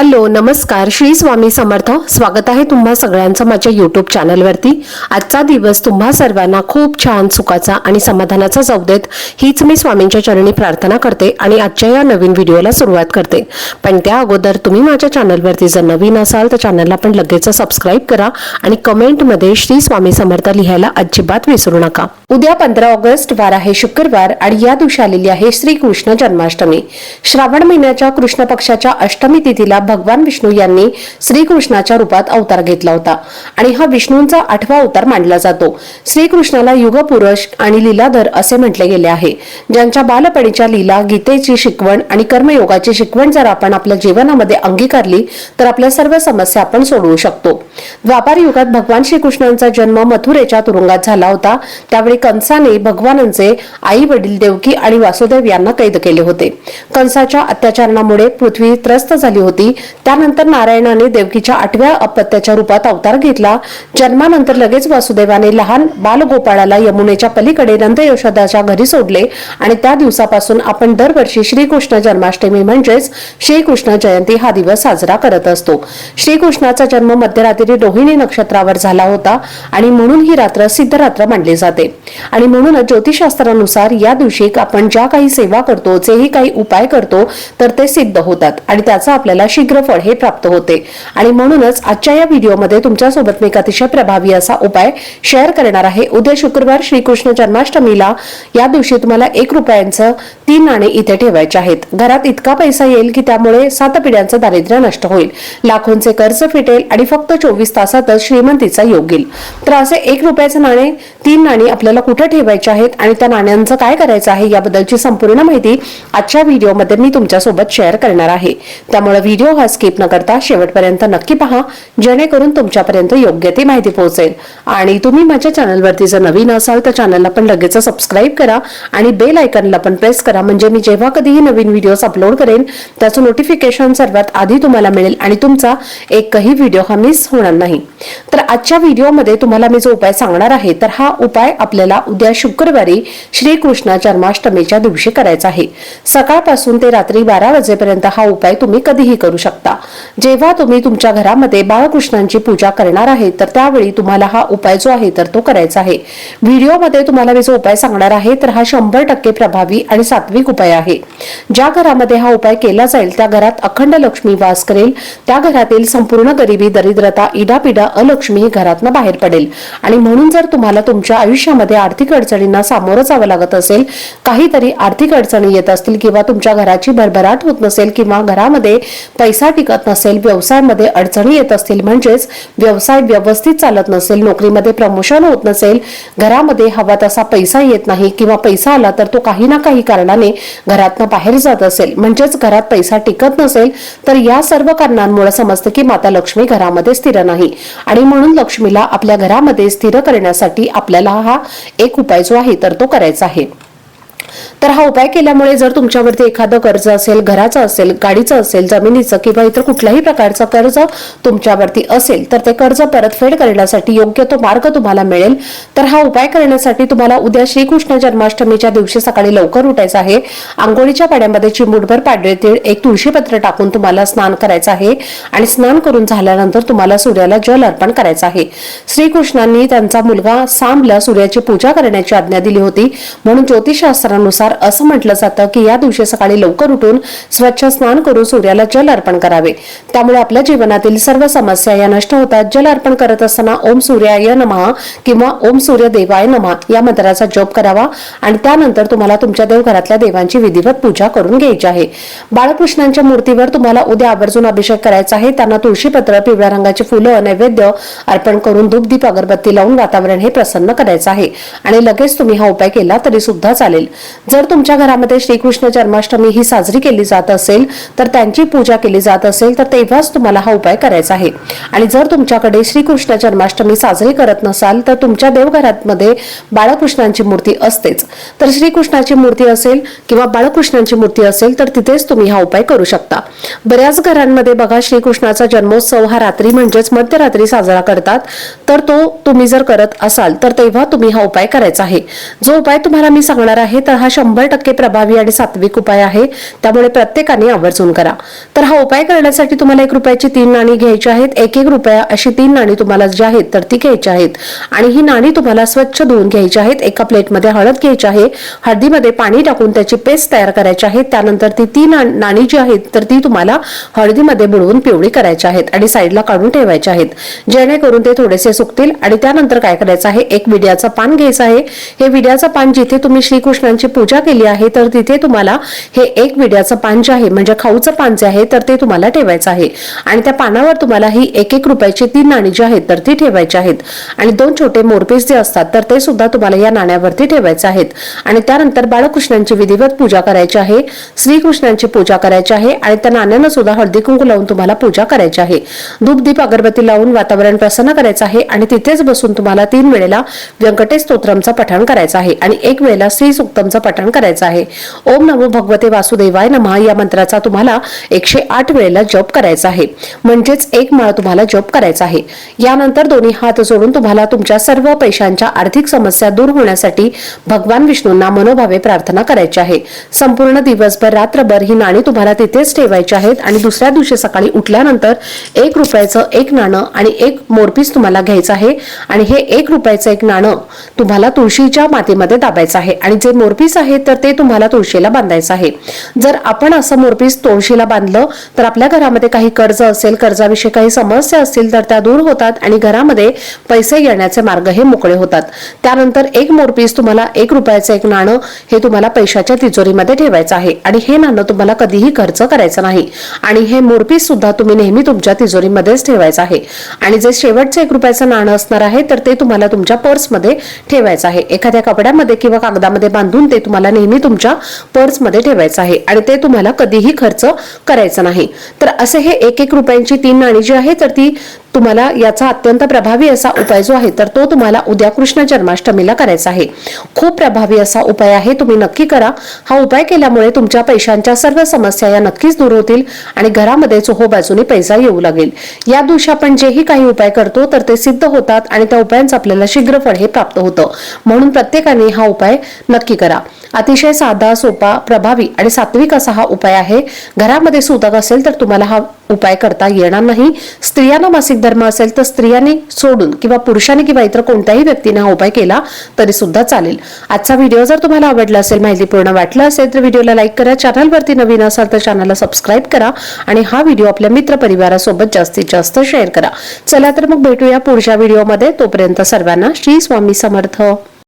Hello नमस्कार. श्री स्वामी समर्थ. स्वागत आहे तुम्हा सगळ्यांचं माझ्या यूट्यूब चॅनलवरती आजचा दिवस तुम्हा सर्वांना खूप छान सुखाचा आणि समाधानाचा जाऊ देत. हीच मी स्वामींच्या चरणी प्रार्थना करते आणि आजच्या या नवीन व्हिडिओला सुरुवात करते. पण त्या अगोदर तुम्ही माझ्या चॅनलवरती जर नवीन असाल तर चॅनलला पण लगेच सबस्क्राईब करा आणि कमेंटमध्ये श्री स्वामी समर्थ लिहायला अजिबात विसरू नका. उद्या पंधरा ऑगस्ट वार आहे शुक्रवार आणि या दिवशी आलेली आहे श्रीकृष्ण जन्माष्टमी. श्रावण महिन्याच्या कृष्ण पक्षाच्या अष्टमी तिथीला भगवान विष्णू यांनी श्रीकृष्णाच्या रूपात अवतार घेतला होता. आणि हा विष्णूंचा आठवा अवतार मानला जातो. श्रीकृष्णाला युगपुरुष आणि लीलाधर असे म्हटले गेले आहे. ज्यांच्या बालपणीच्या लीला गीतेची शिकवण आणि कर्मयोगाची शिकवण जर आपण आपल्या जीवनामध्ये अंगीकारली तर आपल्या सर्व समस्या आपण सोडवू शकतो. द्वापार युगात भगवान श्रीकृष्णांचा जन्म मथुरेच्या तुरुंगात झाला होता. त्यावेळी कंसाने भगवानांचे आई वडील देवकी आणि वासुदेव यांना कैद केले होते. कंसाच्या अत्याचारामुळे पृथ्वी त्रस्त झाली होती. त्यानंतर नारायणाने देवकीच्या आठव्या अपत्याच्या रूपात अवतार घेतला. जन्मानंतर लगेच वासुदेवाने लहान बालगोपाळाला यमुनेच्या पलीकडे नंद यशोदाच्या घरी सोडले आणि त्या दिवसापासून आपण दरवर्षी श्रीकृष्ण जन्माष्टमी म्हणजेच श्रीकृष्ण जयंती हा दिवस साजरा करत असतो. श्रीकृष्णाचा जन्म मध्यरात्री रोहिणी नक्षत्रावर झाला होता आणि म्हणून ही रात्र सिद्धरात्र मानली जाते. आणि म्हणूनच ज्योतिषशास्त्रानुसार या दिवशी आपण ज्या काही सेवा करतो जेही काही उपाय करतो तर ते सिद्ध होतात आणि त्याचा आपल्याला शीघ्रफळ हे प्राप्त होते. आणि म्हणूनच आजच्या या व्हिडिओमध्ये तुमच्यासोबत मी एक अतिशय प्रभावी असा उपाय शेअर करणार आहे. उद्या शुक्रवार श्रीकृष्ण जन्माष्टमीला या दिवशी तुम्हाला एक रुपयांचं तीन नाणे इथे ठेवायचे आहेत. घरात इतका पैसा येईल की त्यामुळे सात पिढ्यांचं दारिद्र्य नष्ट होईल. लाखोंचे कर्ज फिटेल आणि फक्त चोवीस तासातच श्रीमंतीचा योग येईल तर असे एक रुपयाचे नाणे तीन नाणी आपल्याला कुठे ठेवायचे आहेत आणि त्या नाण्यांचं काय करायचं आहे याबद्दलची संपूर्ण माहिती आजच्या व्हिडिओमध्ये मी तुमच्यासोबत शेअर करणार आहे. त्यामुळे व्हिडिओ हा स्किप न करता शेवटपर्यंत नक्की पहा जेणेकरून तुमच्यापर्यंत योग्य ती माहिती पोहोचेल. आणि तुम्ही माझ्या चॅनलवरती जर नवीन असाल तर चॅनलला पण लगेच सबस्क्राईब करा आणि बेल आयकनला पण प्रेस करा म्हणजे मी जेव्हा कधीही नवीन व्हिडिओज अपलोड करेन त्याचं नोटिफिकेशन सर्वात आधी तुम्हाला मिळेल आणि तुमचा एकही व्हिडिओ हा मिस होणार नाही. तर आजच्या व्हिडिओमध्ये तुम्हाला मी जो उपाय सांगणार आहे तर हा उपाय आपल्याला उद्या शुक्रवारी श्रीकृष्ण जन्माष्टमीच्या दिवशी करायचा आहे. सकाळपासून ते रात्री बारा वाजेपर्यंत हा उपाय तुम्ही कधीही करू शकता. जेव्हा तुम्ही तुमच्या घरामध्ये बाळकृष्णांची पूजा करणार आहे तर त्यावेळी तुम्हाला हा उपाय जो आहे तर तो करायचा आहे. व्हिडिओमध्ये तुम्हाला मी जो उपाय सांगणार आहे तर हा शंभर टक्के प्रभावी आणि सात सात्विक उपाय आहे. ज्या घरामध्ये हा उपाय केला जाईल त्या घरात अखंड लक्ष्मी वास करेल. त्या घरातील संपूर्ण गरिबी दरिद्रता इडापिडा अलक्ष्मी ही घरातनं बाहेर पडेल. आणि म्हणून जर तुम्हाला तुमच्या आयुष्यामध्ये आर्थिक अडचणींना सामोरं जावं लागत असेल काहीतरी आर्थिक अडचणी येत असतील किंवा तुमच्या घराची भरभराट होत नसेल किंवा घरामध्ये पैसा टिकत नसेल व्यवसायामध्ये अडचणी येत असतील म्हणजेच व्यवसाय व्यवस्थित चालत नसेल नोकरीमध्ये प्रमोशन होत नसेल घरामध्ये हवा तसा पैसा येत नाही किंवा पैसा आला तर तो काही ना काही कारण कारणाने घरातनं बाहेर जात असेल म्हणजेच घरात पैसा टिकत नसेल तर या सर्व कारणांमुळे समजतं की माता लक्ष्मी घरामध्ये स्थिर नाही. आणि म्हणून लक्ष्मीला आपल्या घरामध्ये स्थिर करण्यासाठी आपल्याला हा एक उपाय जो आहे तर तो करायचा आहे. तर हा उपाय केल्यामुळे जर तुमच्यावरती एखादं कर्ज असेल घराचं असेल गाडीचं असेल जमिनीचं किंवा इतर कुठल्याही प्रकारचं कर्ज तुमच्यावरती असेल तर ते कर्ज परतफेड करण्यासाठी योग्य तो मार्ग तुम्हाला मिळेल. तर हा उपाय करण्यासाठी तुम्हाला उद्या श्रीकृष्ण जन्माष्टमीच्या दिवशी सकाळी लवकर उठायचं आहे. आंघोळीच्या पाण्यामध्ये चिमूटभर पांढरे तीळ एक तुळशीपत्र टाकून तुम्हाला स्नान करायचं आहे आणि स्नान करून झाल्यानंतर तुम्हाला सूर्याला जल अर्पण करायचं आहे. श्रीकृष्णांनी त्यांचा मुलगा सामला सूर्याची पूजा करण्याची आज्ञा दिली होती. म्हणून ज्योतिषशास्त्रानुसार असं म्हटलं जातं की या दिवशी सकाळी लवकर उठून स्वच्छ स्नान करून सूर्याला जल अर्पण करावे. त्यामुळे आपल्या जीवनातील सर्व समस्या या नष्ट होतात. जल अर्पण करत असताना ओम सूर्याय नमः किंवा ओम सूर्य देवाय नमः या मंत्राचा जप करावा आणि त्यानंतर तुम्हाला तुमच्या देवघरातल्या देवांची विधिवत पूजा करून घ्यायची आहे. बाळकृष्णांच्या मूर्तीवर तुम्हाला उद्या आवर्जून अभिषेक करायचा आहे. त्यांना तुळशीपत्र पिवळ्या रंगाची फुलं नैवेद्य अर्पण करून धूपदीप अगरबत्ती लावून वातावरण हे प्रसन्न करायचं आहे. आणि लगेच तुम्ही हा उपाय केला तरी सुद्धा चालेल. जर तुमच्या घरामध्ये श्रीकृष्ण जन्माष्टमी ही साजरी केली जात असेल तर त्यांची पूजा केली जात असेल तर तेव्हाच तुम्हाला हा उपाय करायचा आहे. आणि जर तुमच्याकडे श्रीकृष्ण जन्माष्टमी साजरी करत नसाल तर तुमच्या देवघरामध्ये बाळकृष्णांची मूर्ती असतेच. तर श्रीकृष्णाची मूर्ती असेल किंवा बाळकृष्णांची मूर्ती असेल तर तिथेच तुम्ही हा उपाय करू शकता. बऱ्याच घरांमध्ये बघा श्रीकृष्णाचा जन्मोत्सव हा रात्री म्हणजेच मध्यरात्री साजरा करतात. तर तो तुम्ही जर करत असाल तर तेव्हा तुम्ही हा उपाय करायचा आहे. जो उपाय तुम्हाला मी सांगणार आहे तर हा शंभर टक्के प्रभावी आणि सात्विक उपाय आहे. त्यामुळे प्रत्येकाने आवर्जून करा. तर हा उपाय करण्यासाठी तुम्हाला एक रुपयाची तीन नाणी घ्यायची आहेत. एक एक रुपया अशी तीन नाणी तुम्हाला जी आहेत तर ती घ्यायची आहेत. आणि ही नाणी तुम्हाला स्वच्छ धुवून घ्यायची आहेत. एका प्लेटमध्ये हळद घ्यायची आहे. हळदीमध्ये पाणी टाकून त्याची पेस्ट तयार करायची आहे. त्यानंतर ती तीन नाणी जी आहेत तर ती तुम्हाला हळदीमध्ये बुडवून पिवळी करायची आहेत आणि साईडला काढून ठेवायचे आहेत. जेणेकरून ते थोडेसे सुकतील आणि त्यानंतर काय करायचं आहे? एक विड्याचं पान घ्यायचं आहे. हे विड्याचं पान जिथे तुम्ही श्रीकृष्णांची पूजा केली आहे तर तिथे तुम्हाला हे एक विड्याचं पान जे आहे म्हणजे खाऊचं पान जे आहे तर ते तुम्हाला ठेवायचं आहे. आणि त्या पानावर तुम्हाला ही एक एक रुपयाची तीन नाणी जी आहेत तर ती ठेवायची आहेत. आणि दोन छोटे मोरपीस जे असतात तर ते सुद्धा तुम्हाला या नाण्यावरती ठेवायचे आहेत. आणि त्यानंतर बाळकृष्णांची विधिवत पूजा करायची आहे श्रीकृष्णांची पूजा करायची आहे आणि त्या नाण्यांना सुद्धा हळदी कुंकू लावून तुम्हाला पूजा करायची आहे. धूप दीप अगरबत्ती लावून वातावरण प्रसन्न करायचं आहे आणि तिथेच बसून तुम्हाला तीन वेळेला व्यंकटेश स्तोत्रमचं पठण करायचं आहे. आणि एक वेळेला श्री सुक्तमचं पठण करायचं आहे. ओम नमो भगवते वासुदेवाय नमः. या मंत्राचा तुम्हाला एकशे आठ वेळेला जप करायचा आहे. म्हणजेच एक माळ तुम्हाला जप करायचा आहे. यानंतर दोन्ही हात जोडून तुम्हाला तुमच्या सर्व पैशांच्या आर्थिक समस्या दूर होण्यासाठी भगवान विष्णूंना मनोभावे प्रार्थना करायची आहे. संपूर्ण दिवसभर रात्रभर ही नाणी तुम्हाला तिथेच ठेवायची आहेत आणि दुसऱ्या दिवशी सकाळी उठल्यानंतर एक रुपयाचं एक नाणं आणि एक मोरपीस तुम्हाला घ्यायचं आहे. आणि हे एक रुपयाचं एक नाणं तुम्हाला तुळशीच्या मातीमध्ये दाबायचं आहे. आणि जे मोरपीस आहे तर ते तुम्हाला तुळशीला बांधायचं आहे. जर आपण असं मोरपीस तुळशीला बांधलं तर आपल्या घरामध्ये काही कर्ज असेल कर्जाविषयी काही समस्या असतील तर त्या दूर होतात आणि घरामध्ये पैसे येण्याचे मार्ग हे मोकळे होतात. त्यानंतर एक मोरपीस तुम्हाला एक रुपयाचं एक नाणं हे तुम्हाला पैशाच्या तिजोरीमध्ये ठेवायचं आहे. आणि हे नाणं तुम्हाला कधीही खर्च करायचं नाही. आणि हे मोरपीस सुद्धा तुम्ही नेहमी तुमच्या तिजोरीमध्येच ठेवायचं आहे. आणि जे शेवटचं एक रुपयाचं नाणं असणार आहे तर ते तुम्हाला तुमच्या पर्समध्ये ठेवायचं आहे. एखाद्या कपड्यामध्ये किंवा कागदामध्ये बांधून ते तुम्हाला नेहमी तुमच्या पर्समध्ये ठेवायचं आहे आणि ते तुम्हाला कधीही खर्च करायचं नाही. तर असे हे एक एक रुपयांची तीन नाणी जी आहे तर ती तुम्हाला याचा अत्यंत प्रभावी असा उपाय जो आहे तर तो तुम्हाला उद्या कृष्ण जन्माष्टमीला करायचा आहे. खूप प्रभावी असा उपाय आहे तुम्ही नक्की करा. हा उपाय केल्यामुळे तुमच्या पैशांच्या सर्व समस्या या नक्कीच दूर होतील आणि घरामध्ये चोहो बाजूने पैसा येऊ लागेल. या दिवशी आपण जेही काही उपाय करतो तर ते सिद्ध होतात आणि त्या उपायांचं आपल्याला शीघ्र फळ हे प्राप्त होतं. म्हणून प्रत्येकाने हा उपाय नक्की करा. अतिशय साधा सोपा प्रभावी आणि सात्विक असा हा उपाय आहे. घरामध्ये सुतक असेल तर तुम्हाला हा उपाय करता येणार नाही. स्त्रियांना मासिक धर्म असेल तर स्त्रियांनी सोडून किंवा पुरुषांनी किंवा इतर कोणत्याही व्यक्तीने हा उपाय केला तरी सुद्धा चालेल. आजचा व्हिडिओ जर तुम्हाला आवडला असेल माहितीपूर्ण वाटलं असेल तर व्हिडिओला लाईक करा. चॅनलवरती नवीन असाल तर चॅनलला सबस्क्राईब करा आणि हा व्हिडिओ आपल्या मित्रपरिवारासोबत जास्तीत जास्त शेअर करा. चला तर मग भेटूया पुढच्या व्हिडिओमध्ये. तोपर्यंत सर्वांना श्री स्वामी समर्थ.